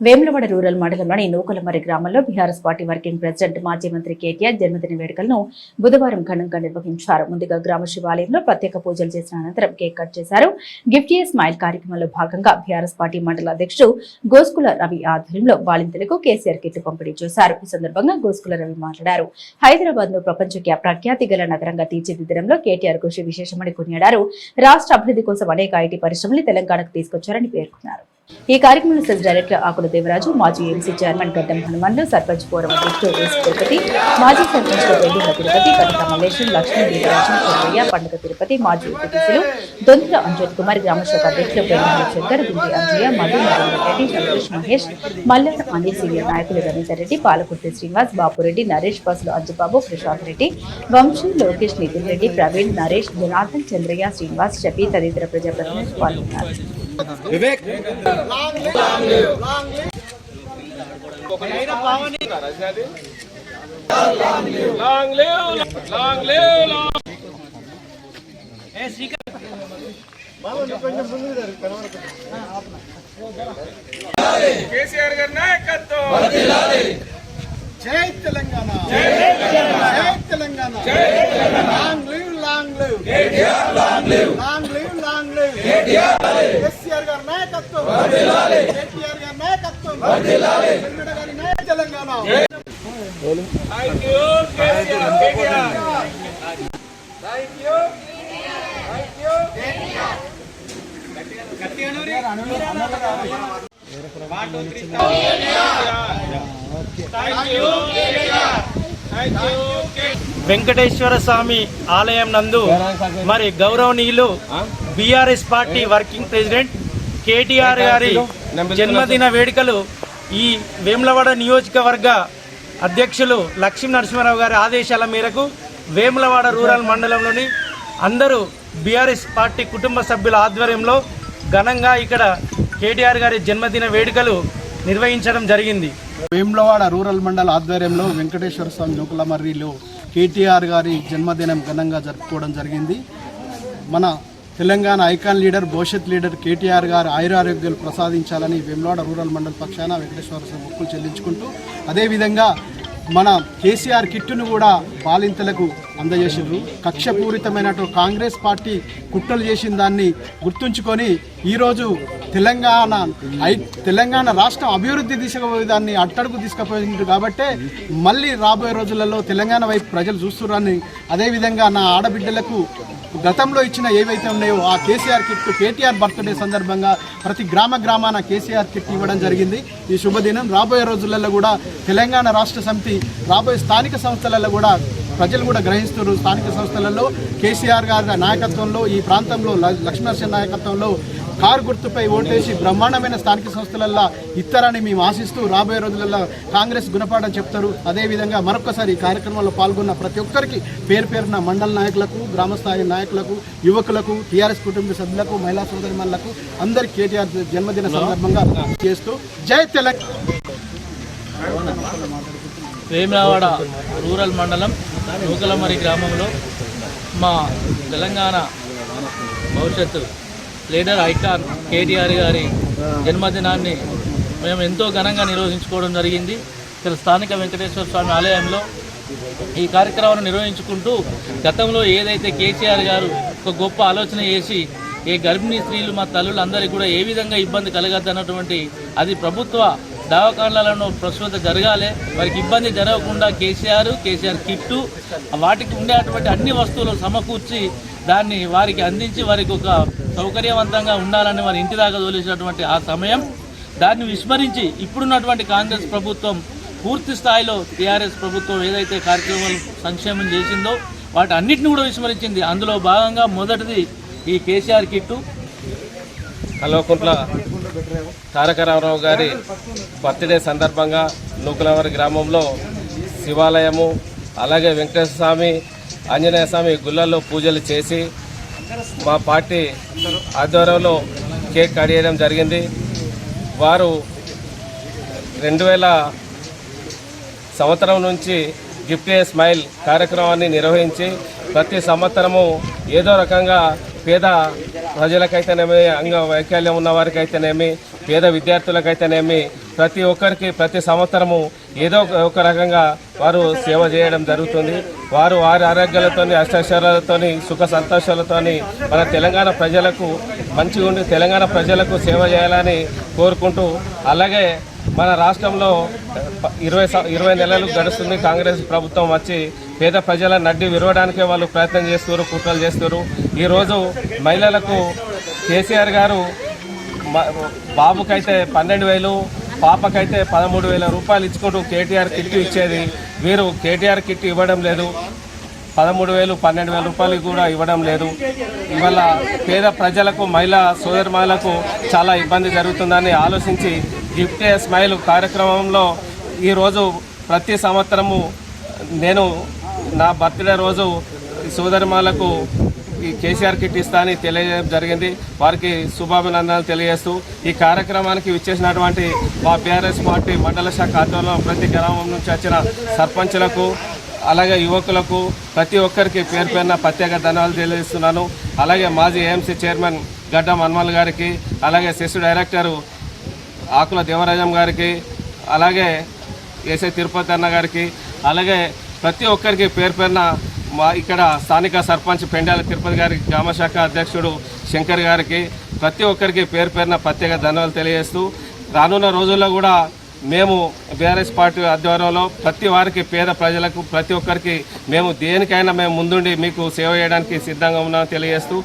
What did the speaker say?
Vemulawada rural మండలంలోని నూకలమరి గ్రామంలో BRS party working president మాజీ మంత్రి కేటీఆర్ జన్మదిన వేడుకలను బుధవారం ఘనంగా నిర్వహించారు. ముందుగా గ్రామ శివాలయంలో ప్రత్యేక పూజలు చేసిన అనంతరం కేక్ కట్ చేశారు. గిఫ్ట్ ఏ స్మైల్ కార్యక్రమంలో భాగంగా బీఆర్ఎస్ పార్టీ మండల అధ్యక్షుడు గోస్కుల రవి ఆధ్వర్యంలో బాలింతలకు కేసీఆర్ కిట్లు పంపిణీ చేశారు. ఈ సందర్భంగా గోస్కుల రవి మాట్లాడారు. హైదరాబాద్ను ప్రపంచ ప్రఖ్యాతి గల నగరంగా తీర్చిదిద్దడంలో కేటీఆర్ కృషి విశేషమని కొనియాడారు. రాష్ట్ర అభివృద్ధి కోసం అనేక ఐటీ పరిశ్రమలు తెలంగాణకు తీసుకొచ్చారని పేర్కొన్నారు. ఈ కార్యక్రమంలో సెస్ డైరెక్టర్ ఆకుల దేవరాజు మాజీ ఎంసీ చైర్మన్ గడ్డం హనుమాన్లు సర్పంచ్ పోరం అధ్యక్షుడు ఎస్ తిరుపతి మాజీ సర్పంచ్ రెడ్డి తిరుపతి కనక మల్లేశ్వరం లక్ష్మీ దేవరాజు చంద్రయ్య పండుగ తిరుపతి మాజీ ఉపదేశులు దొంతుల అంజద్ కుమార్ గ్రామశాఖ అధ్యక్షులు ప్రేమ శంకర్ గుండి అంజయ్య మధు రెడ్డి సంతోష్ మహేష్ మల్లెడ అనిల్ సీనియర్ నాయకులు రవీందర్ రెడ్డి పాలకుర్తి శ్రీనివాస్ బాపురెడ్డి నరేష్ బస్సులు అంజబాబు ప్రశాంత్ రెడ్డి వంశీ లోకేష్ నితిన్ రెడ్డి ప్రవీణ్ నరేష్ జనార్దన్ చంద్రయ్య శ్రీనివాస్ షఫీ తదితర ప్రజాప్రతినిధులు పాల్గొన్నారు. వివేక్. కేసీఆర్ గారి నాయకత్వం. జై తెలంగాణ. జై Telangana. Long live long live. Long live. Long KCR గారి నాయకత్వం. కేటీఆర్ గారి నాయకత్వం. వెంకట గారి నాయ తెలంగాణ. థ్యాంక్ యూ వెంకటేశ్వర స్వామి ఆలయం నందు మరి గౌరవనీయులు BRS party working president KTR గారి జన్మదిన వేడుకలు ఈ వేములవాడ నియోజకవర్గ అధ్యక్షులు లక్ష్మీ నరసింహారావు గారి ఆదేశాల మేరకు వేములవాడ రూరల్ మండలంలోని అందరూ బీఆర్ఎస్ పార్టీ కుటుంబ సభ్యుల ఆధ్వర్యంలో ఘనంగా ఇక్కడ కేటీఆర్ గారి జన్మదిన వేడుకలు నిర్వహించడం జరిగింది. వేములవాడ రూరల్ మండల ఆధ్వర్యంలో వెంకటేశ్వర స్వామి జోకులమర్రిలో కేటీఆర్ గారి జన్మదినం ఘనంగా జరుపుకోవడం జరిగింది. మన తెలంగాణ ఐకాన్ లీడర్ భవిష్యత్ లీడర్ కేటీఆర్ గారు ఆయురారోగ్యాలు ప్రసాదించాలని వేములవాడ రూరల్ మండల పక్షాన వెంకటేశ్వర స్వామి మొక్కులు చెల్లించుకుంటూ అదేవిధంగా మన కేసీఆర్ కిట్టును కూడా బాలింతలకు అందజేసిండ్రు. కక్షపూరితమైనటువంటి కాంగ్రెస్ పార్టీ కుట్రలు చేసిన దాన్ని గుర్తుంచుకొని ఈరోజు తెలంగాణ ఐ తెలంగాణ రాష్ట్రం అభివృద్ధి దిశగా దాన్ని అట్టడుగు తీసుకుపోయింది కాబట్టే మళ్ళీ రాబోయే రోజులలో తెలంగాణ వైపు ప్రజలు చూస్తున్నారని అదేవిధంగా నా ఆడబిడ్డలకు గతంలో ఇచ్చిన ఏవైతే ఉన్నాయో ఆ కేసీఆర్ కిట్ కేటీఆర్ బర్త్డే సందర్భంగా ప్రతి గ్రామ గ్రామాన కేసీఆర్ కిట్ ఇవ్వడం జరిగింది. ఈ శుభదినం రాబోయే రోజులలో కూడా తెలంగాణ రాష్ట్ర సమితి రాబోయే స్థానిక సంస్థలలో కూడా ప్రజలు కూడా గ్రహిస్తున్నారు. స్థానిక సంస్థలలో కేసీఆర్ గారి నాయకత్వంలో ఈ ప్రాంతంలో ల- లక్ష్మీనరసింహ నాయకత్వంలో కారు గుర్తుపై ఓటేసి బ్రహ్మాండమైన స్థానిక సంస్థలల్లో ఇస్తారని మేము ఆశిస్తూ రాబోయే రోజులలో కాంగ్రెస్ గుణపాఠం చెప్తారు. అదేవిధంగా మరొకసారి ఈ కార్యక్రమంలో పాల్గొన్న ప్రతి ఒక్కరికి పేరు పేరున మండల నాయకులకు గ్రామస్థాయి నాయకులకు యువకులకు టీఆర్ఎస్ కుటుంబ సభ్యులకు మహిళా సోదరిమణులకు అందరికి కేటీఆర్ జన్మదిన సందర్భంగా చేస్తూ జై తెలంగాణ. వేములవాడ రూరల్ మండలం నూకలమరి గ్రామంలో మా తెలంగాణ భవిష్యత్తు లీడర్ ఐకాన్ కేటీఆర్ గారి జన్మదినాన్ని మేము ఎంతో ఘనంగా నిర్వహించుకోవడం జరిగింది. ఇక్కడ స్థానిక వెంకటేశ్వర స్వామి ఆలయంలో ఈ కార్యక్రమాన్ని నిర్వహించుకుంటూ గతంలో ఏదైతే కేసీఆర్ గారు ఒక గొప్ప ఆలోచన చేసి ఏ గర్భిణీ స్త్రీలు మా తల్లులు అందరికీ కూడా ఏ విధంగా ఇబ్బంది కలగద్దన్నటువంటి అది ప్రభుత్వ దవాఖానాలను ప్రస్తుత జరగాలి. వారికి ఇబ్బంది జరగకుండా కేసీఆర్ కేసీఆర్ కిట్టు వాటికి ఉండేటువంటి అన్ని వస్తువులు సమకూర్చి దాన్ని వారికి అందించి వారికి ఒక సౌకర్యవంతంగా ఉండాలని వారి ఇంటి దాకా తోలేసినటువంటి ఆ సమయం దాన్ని విస్మరించి ఇప్పుడున్నటువంటి కాంగ్రెస్ ప్రభుత్వం పూర్తి స్థాయిలో టీఆర్ఎస్ ప్రభుత్వం ఏదైతే కార్యక్రమాలు సంక్షేమం చేసిందో వాటి అన్నిటిని కూడా విస్మరించింది. అందులో భాగంగా మొదటిది ఈ కేసీఆర్ కిట్టు. కల్వకుంట్ల తారక రామారావు గారి బర్త్డే సందర్భంగా నూకలవారి గ్రామంలో శివాలయము అలాగే వెంకటేశ్వర స్వామి ఆంజనేయ స్వామి గుళ్ళల్లో పూజలు చేసి మా పార్టీ ఆధ్వర్యంలో కేక్ కట్ చేయడం జరిగింది. వారు రెండు వేల సంవత్సరం నుంచి గిఫ్ట్ ఏ స్మైల్ కార్యక్రమాన్ని నిర్వహించి ప్రతి సంవత్సరము ఏదో రకంగా పేద ప్రజలకైతేనేమి అంగ వైకల్యం ఉన్న వారికైతేనేమి పేద విద్యార్థులకైతేనేమి ప్రతి ఒక్కరికి ప్రతి సంవత్సరము ఏదో ఒక- ఒక రకంగా వారు సేవ చేయడం జరుగుతుంది. వారు వారి ఆరోగ్యాలతోని అష్టైశ్వర్యాలతోని సుఖ సంతోషాలతోని మన తెలంగాణ ప్రజలకు మంచిగా ఉండి తెలంగాణ ప్రజలకు సేవ చేయాలని కోరుకుంటూ అలాగే మన రాష్ట్రంలో ఇరవై ఇరవై నెలలు గడుస్తుంది. కాంగ్రెస్ ప్రభుత్వం వచ్చి పేద ప్రజల నడ్డి విరవడానికే వాళ్ళు ప్రయత్నం చేస్తున్నారు కుట్రలు చేస్తున్నారు. ఈరోజు మహిళలకు కేసీఆర్ గారు బాబుకైతే పన్నెండు వేలు పాపకైతే పదమూడు వేల రూపాయలు ఇచ్చుకుంటూ కేటీఆర్ కిట్ ఇచ్చేది. వీరు కేటీఆర్ కిట్ ఇవ్వడం లేదు. పదమూడు వేలు పన్నెండు వేల రూపాయలు కూడా ఇవ్వడం లేదు. ఇవాళ పేద ప్రజలకు మహిళా సోదరుమహిళలకు చాలా ఇబ్బంది జరుగుతుందని ఆలోచించి గిఫ్ట్ ఏ స్మైల్ కార్యక్రమంలో ఈరోజు ప్రతి సంవత్సరము నేను నా బర్త్డే రోజు సోదరి మహిళకు కేసీఆర్ కిట్ ఇస్తా అని తెలియజేయడం జరిగింది. వారికి శుభాభినందనలు తెలియజేస్తూ ఈ కార్యక్రమానికి విచ్చేసినటువంటి మా బీఆర్ఎస్ పార్టీ మండల శాఖ ఆధ్వర్యంలో ప్రతి గ్రామం నుంచి వచ్చిన సర్పంచులకు అలాగే యువకులకు ప్రతి ఒక్కరికి పేరు పేరున ప్రత్యేక ధన్యవాదాలు తెలియజేస్తున్నాను. అలాగే మాజీ ఏఎంసీ చైర్మన్ గడ్డ మన్మల్ గారికి అలాగే శిశు డైరెక్టరు ఆకుల దేవరాజం గారికి అలాగే ఎస్ఐ తిరుపతి అన్న గారికి అలాగే ప్రతి ఒక్కరికి పేరు పేరున మా ఇక్కడ స్థానిక సర్పంచ్ పెండాల తిరుపతి గారికి గ్రామశాఖ అధ్యక్షుడు శంకర్ గారికి ప్రతి ఒక్కరికి పేరు పేరున ప్రత్యేక ధన్యవాదాలు తెలియజేస్తూ రానున్న రోజుల్లో కూడా మేము బీఆర్ఎస్ పార్టీ ఆధ్వర్యంలో ప్రతి వారికి పేద ప్రజలకు ప్రతి ఒక్కరికి మేము దేనికైనా మేము ముందుండి మీకు సేవ చేయడానికి సిద్ధంగా ఉన్నామని తెలియజేస్తూ